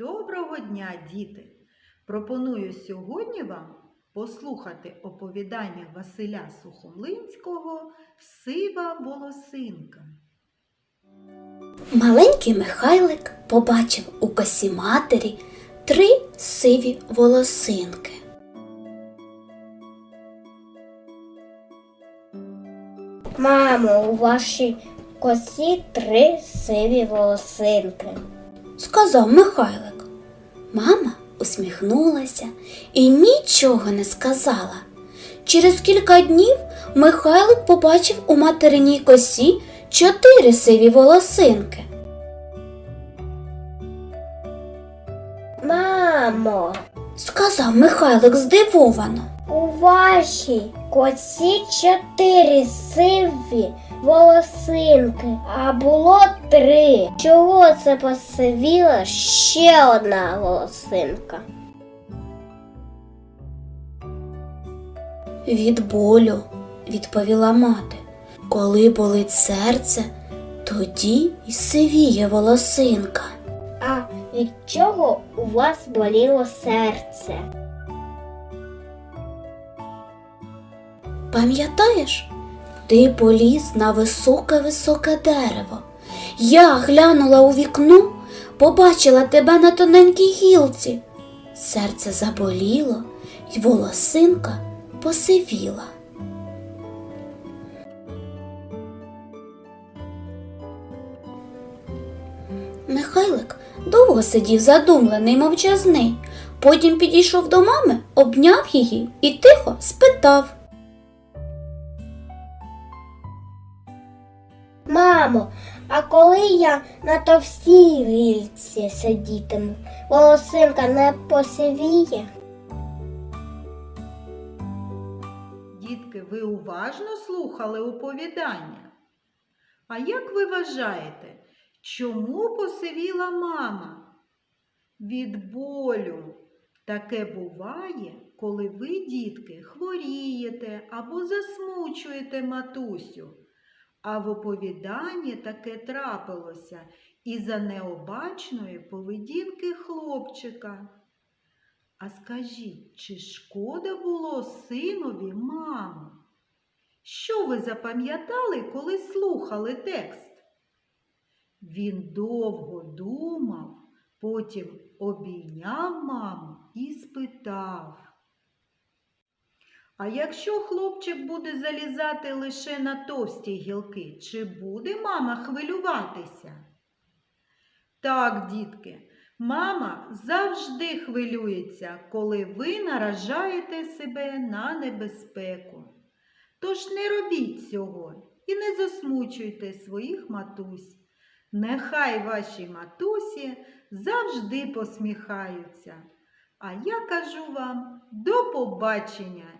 Доброго дня, діти! Пропоную сьогодні вам послухати оповідання Василя Сухомлинського Сива волосинка. Маленький Михайлик побачив у косі матері три сиві волосинки. Мамо, у вашій косі три сиві волосинки. Сказав Михайлик. Мама усміхнулася і нічого не сказала. Через кілька днів Михайлик побачив у материній косі чотири сиві волосинки. Мамо, Сказав Михайлик здивовано. У вашій косі чотири сиві волосинки, а було три. Чого це посивіла ще одна волосинка? Від болю, відповіла мати. Коли болить серце, тоді й сивіє волосинка. А від чого у вас боліло серце? Пам'ятаєш, ти поліз на високе-високе дерево. Я глянула у вікно, побачила тебе на тоненькій гілці. Серце заболіло, й волосинка посивіла. Михайлик довго сидів задумлений, мовчазний. Потім підійшов до мами, обняв її і тихо спитав. Мамо, а коли я на товстій гільці сидітиму, волосинка не посивіє? Дітки, ви уважно слухали оповідання? А як ви вважаєте, чому посивіла мама? Від болю. Таке буває, коли ви, дітки, хворієте або засмучуєте матусю. А в оповіданні таке трапилося із-за необачної поведінки хлопчика. А скажіть, чи шкода було синові маму? Що ви запам'ятали, коли слухали текст? Він довго думав, потім обійняв маму і спитав. А якщо хлопчик буде залізати лише на товсті гілки, чи буде мама хвилюватися? Так, дітки, мама завжди хвилюється, коли ви наражаєте себе на небезпеку. Тож не робіть цього і не засмучуйте своїх матусь. Нехай ваші матусі завжди посміхаються. А я кажу вам до побачення